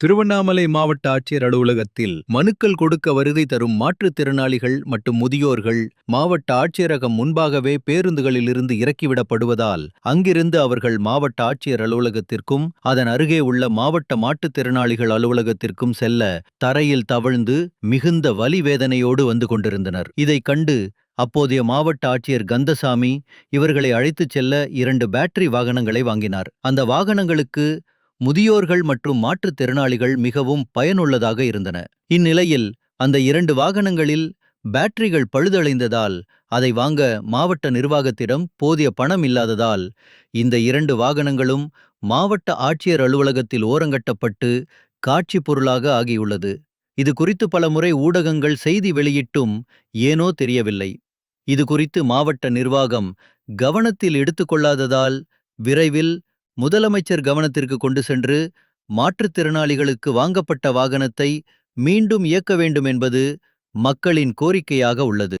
திருவண்ணாமலை மாவட்ட ஆட்சியர் அலுவலகத்தில் மனுக்கள் கொடுக்க வருகை தரும் மாற்றுத்திறனாளிகள் மற்றும் முதியோர்கள் மாவட்ட ஆட்சியரகம் முன்பாகவே பேருந்துகளிலிருந்து இறக்கிவிடப்படுவதால் அங்கிருந்து அவர்கள் மாவட்ட ஆட்சியர் அலுவலகத்திற்கும் அதன் அருகே உள்ள மாவட்ட மாற்றுத்திறனாளிகள் அலுவலகத்திற்கும் செல்ல தரையில் தவழ்ந்து மிகுந்த வலி வேதனையோடு வந்து கொண்டிருந்தனர். இதைக் கண்டு அப்போதைய மாவட்ட ஆட்சியர் கந்தசாமி இவர்களை அழைத்துச் செல்ல இரண்டு பேட்டரி வாகனங்களை வாங்கினார். அந்த வாகனங்களுக்கு முதியோர்கள் மற்றும் மாற்றுத்திறனாளிகள் மிகவும் பயனுள்ளதாக இருந்தன. இந்நிலையில் அந்த இரண்டு வாகனங்களில் பேட்டரிகள் பழுதடைந்ததால் அதை வாங்க மாவட்ட நிர்வாகத்திடம் போதிய பணம் இல்லாததால் இந்த இரண்டு வாகனங்களும் மாவட்ட ஆட்சியர் அலுவலகத்தில் ஓரங்கட்டப்பட்டு காட்சி பொருளாக ஆகியுள்ளது. இது குறித்து பலமுறை ஊடகங்கள் செய்தி வெளியிட்டும் ஏனோ தெரியவில்லை. இது குறித்து மாவட்ட நிர்வாகம் கவனத்தில் எடுத்துக்கொள்ளாததால் விரைவில் முதலமைச்சர் கவனத்திற்கு கொண்டு சென்று மாற்றுத்திறனாளிகளுக்கு வாங்கப்பட்ட வாகனத்தை மீண்டும் இயக்க வேண்டும் என்பது மக்களின் கோரிக்கையாக உள்ளது.